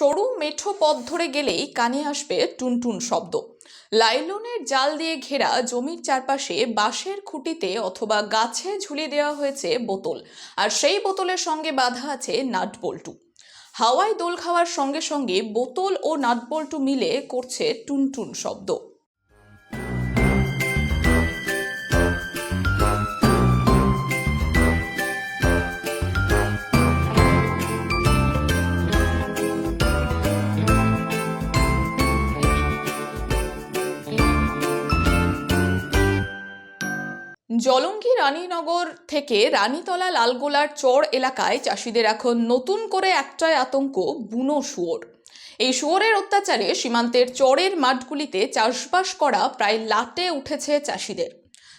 সরু মেঠো পথ ধরে গেলেই কানে আসবে টুনটুন শব্দ। লাইলনের জাল দিয়ে ঘেরা জমির চারপাশে বাঁশের খুঁটিতে অথবা গাছে ঝুলিয়ে দেওয়া হয়েছে বোতল, আর সেই বোতলের সঙ্গে বাঁধা আছে নাটবল্টু। হাওয়ায় দোল খাওয়ার সঙ্গে সঙ্গে বোতল ও নাটবল্টু মিলে করছে টুনটুন শব্দ। জলঙ্গি রানীনগর থেকে রানীতলা লালগোলার চর এলাকায় চাষিদের এখন নতুন করে একটাই আতঙ্ক, বুনো শুয়োর। এই শুয়োরের অত্যাচারে সীমান্তের চরের মাঠগুলিতে চাষবাস করা প্রায় লাটে উঠেছে চাষিদের।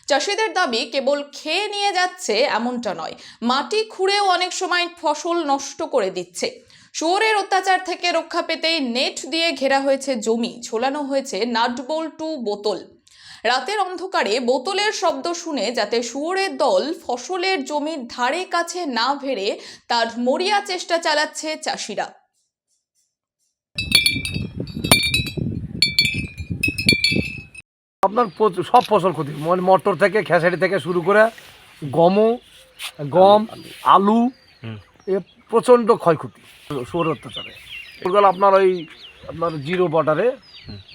চাষিদের দাবি, কেবল খেয়ে নিয়ে যাচ্ছে এমনটা নয়, মাটি খুঁড়েও অনেক সময় ফসল নষ্ট করে দিচ্ছে। শুয়োরের অত্যাচার থেকে রক্ষা পেতেই নেট দিয়ে ঘেরা হয়েছে জমি, ঝোলানো হয়েছে নাটবল্টু বোতল। রাতের অন্ধকারে বোতলের শব্দ শুনে যাতে শুয়োরের দল ফসলের জমির ধারে কাছে না ভেড়ে তার মরিয়া চেষ্টা চালাচ্ছে চাষিরা। আপনার প্রচুর- সব ফসল ক্ষতি। মানে মটর থেকে খেসারি থেকে শুরু করে গমও গম আলু এ প্রচণ্ড ক্ষয়ক্ষতি। সৌর অত্যাচারে। আপনার ওই আপনার জিরো বর্ডারে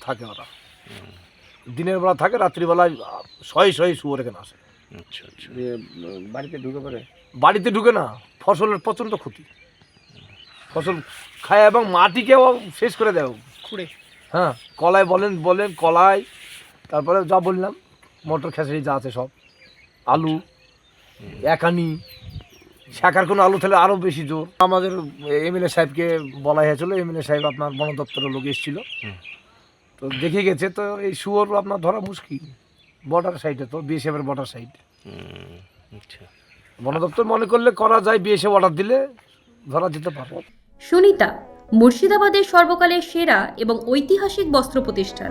থাকে ওরা। দিনের বেলা থাকে রাত্রিবেলায় শয়ে শয়ে শুয়োর এখানে আসে। আচ্ছা আচ্ছা। বাড়িতে ঢুকে পড়ে? বাড়িতে ঢুকে না ফসলের প্রচণ্ড ক্ষতি। ফসল খায় এবং মাটিকেও শেষ করে দেয়। খুঁড়ে। হ্যাঁ কলায় বলেন বলেন কলাই তারপরে যা বললাম মটর খেসারি যা আছে সব। আলু একানি শাখার কোনো আলু তাহলে আরও বেশি জোর। আমাদের এমএলএ সাহেবকে বলা হয়েছিল এমএলএ সাহেব আপনার বন দপ্তরের লোক এসেছিল। তো দেখে গেছে তো এই শুয়োর আপনার ধরা মুশকিল। বর্ডার সাইডে তো বিএসএফের বর্ডার সাইড। আচ্ছা। বন দপ্তর মনে করলে করা যায় বিএসএফ অর্ডার দিলে ধরা যেতে পারে। সুনিতা মুর্শিদাবাদের সর্বকালের সেরা এবং ঐতিহাসিক বস্ত্র প্রতিষ্ঠান।